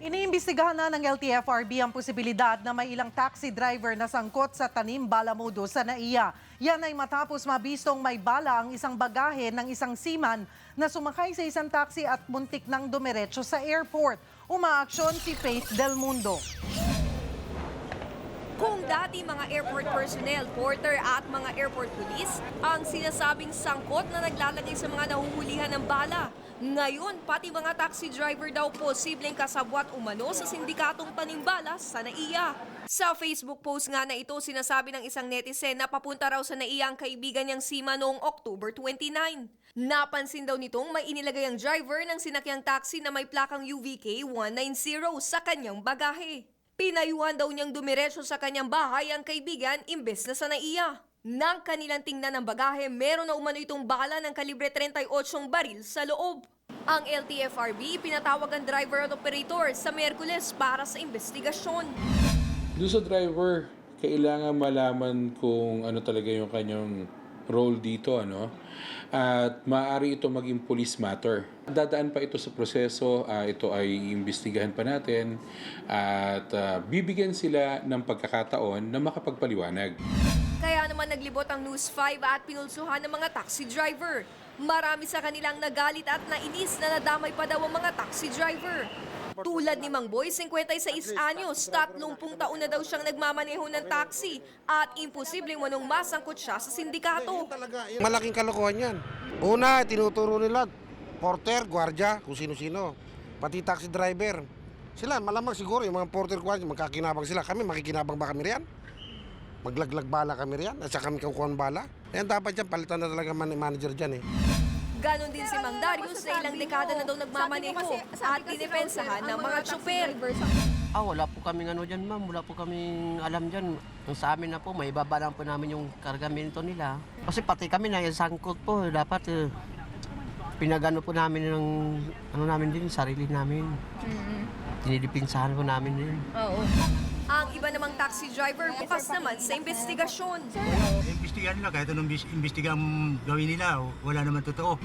Iniimbestigahan na ng LTFRB ang posibilidad na may ilang taxi driver na sangkot sa tanim balamudo sa NAIA. Yan ay matapos mabistong may bala ang isang bagahe ng isang seaman na sumakay sa isang taxi at muntik ng dumiretso sa airport. Umaaksyon si Faith Del Mundo. Kung dati mga airport personnel, porter at mga airport police ang sinasabing sangkot na naglalagay sa mga nahuhulihan ng bala. Ngayon, pati mga taxi driver daw posibleng kasabwat umano sa sindikatong panimbala sa NAIA. Sa Facebook post nga na ito, sinasabi ng isang netizen na papunta raw sa NAIA ang kaibigan niyang Sima noong October 29. Napansin daw nitong may inilagay ang driver ng sinakyang taxi na may plakang UVK 190 sa kanyang bagahe. Pinayuhan daw niyang dumiretso sa kanyang bahay ang kaibigan imbes na sa naiya. Nang kanilang tingnan ng bagahe, meron na umano itong bala ng kalibre 38 baril sa loob. Ang LTFRB pinatawag ang driver at operator sa Merkules para sa investigasyon. Doon sa driver, kailangan malaman kung ano talaga yung kanyang role dito, ano? At maaari ito maging police matter. Dadaan pa ito sa proseso, ah, ito ay imbestigahan pa natin at ah, bibigyan sila ng pagkakataon na makapagpaliwanag. Naman naglibot ang News 5 at pinulsuhan ng mga taxi driver. Marami sa kanilang nagalit at nainis na nadamay pa daw ang mga taxi driver. Tulad ni Mang Boy, 56 anyos, 30 taon na daw siyang nagmamaneho ng taxi at imposibleng manong masangkot siya sa sindikato. Malaking kalokohan yan. Una, tinuturo nila, porter, gwardya, kung sino-sino. Pati taxi driver. Sila, malamang siguro, yung mga porter, gwardya, magkakinabang sila. Kami, makikinabang ba kami riyan? Maglaglag bala kami riyan? At saka kami kukuha ng bala? Yan, dapat yan, palitan na talaga man manager dyan eh. Ganon din si Mang Darius na ilang dekada na daw nagmamaneho at dinipensahan ng mga tsuper. Ah, wala po kaming ano dyan, ma'am. Wala po kaming alam dyan. Yung sa amin na po, may ibaba lang po namin yung kargamento nila. Kasi pati kami na yung sangkot po, dapat eh, pinagano po namin ng ano namin din, sarili namin. Dinidipinsahan po namin din. Ang iba namang taxi driver bukas naman sa investigasyon. Imbestigahan nila kahit anong imbestigang gawin nila, wala naman totoo.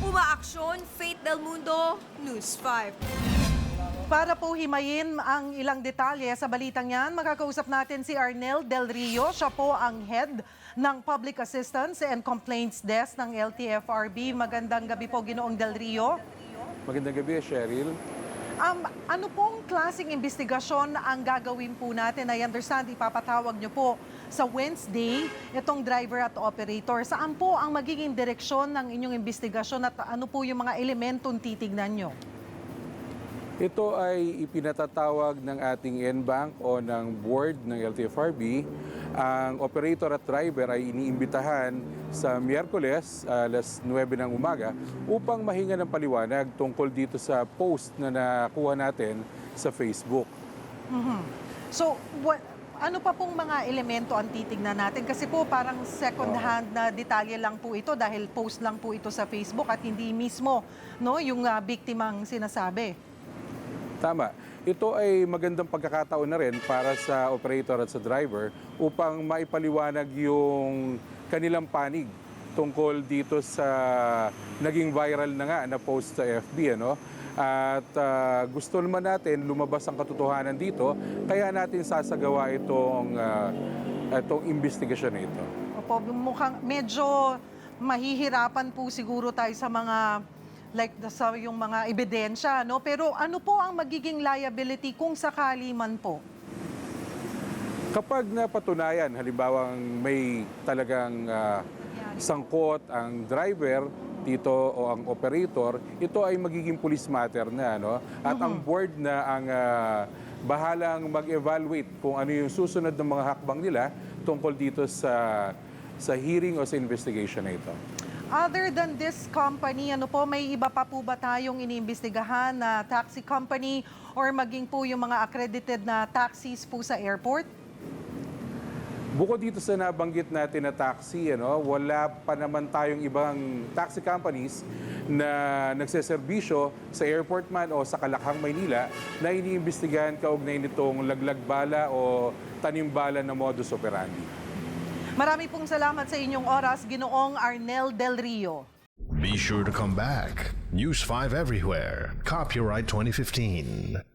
Umaaksyon, Faith Del Mundo, News 5. Para po himayin ang ilang detalye sa balitang yan, makakausap natin si Arnel Del Rio. Siya po ang head ng Public Assistance and Complaints Desk ng LTFRB. Magandang gabi po, Ginoong Del Rio. Magandang gabi, Cheryl. Um, ano pong klaseng investigasyon ang gagawin po natin? I understand, ipapatawag niyo po sa Wednesday itong driver at operator. Saan po ang magiging direksyon ng inyong investigasyon at ano po yung mga elementong titignan nyo? Ito ay ipinatatawag ng ating N-Bank o ng board ng LTFRB. Ang operator at driver ay iniimbitahan sa Miyerkules, alas 9 ng umaga, upang mahinga ng paliwanag tungkol dito sa post na nakuha natin sa Facebook. So, what, ano pa pong mga elemento ang titignan natin? Kasi po parang second hand na detalye lang po ito dahil post lang po ito sa Facebook at hindi mismo no, yung ah, biktimang sinasabi. Tama. Ito ay magandang pagkakataon na rin para sa operator at sa driver upang maipaliwanag yung kanilang panig tungkol dito sa naging viral na nga na post sa FB. Ano? At ah, gusto naman natin lumabas ang katotohanan dito, kaya natin sasagawa itong, ah, itong investigasyon na ito. Opo, mukhang medyo mahihirapan po siguro tayo sa mga like sa yung mga ebidensya, no? Pero ano po ang magiging liability kung sakali man po? Kapag napatunayan, halimbawa may talagang ah, sangkot ang driver dito o ang operator, ito ay magiging police matter na. No? At ang board na ang ah, bahalang mag-evaluate kung ano yung susunod ng mga hakbang nila tungkol dito sa sa hearing o sa investigation na ito. Other than this company, ano po, may iba pa po ba tayong iniimbestigahan na taxi company or maging po yung mga accredited na taxis po sa airport? Bukod dito sa nabanggit natin na taxi, ano, wala pa naman tayong ibang taxi companies na nagseserbisyo sa airport man o sa Kalakhang, Maynila na iniimbestigahan kaugnay nitong laglag bala o tanim bala na modus operandi. Marami pong salamat sa inyong oras, Ginoong Arnel Del Rio. Be sure to come back. News 5 everywhere. Copyright 2015.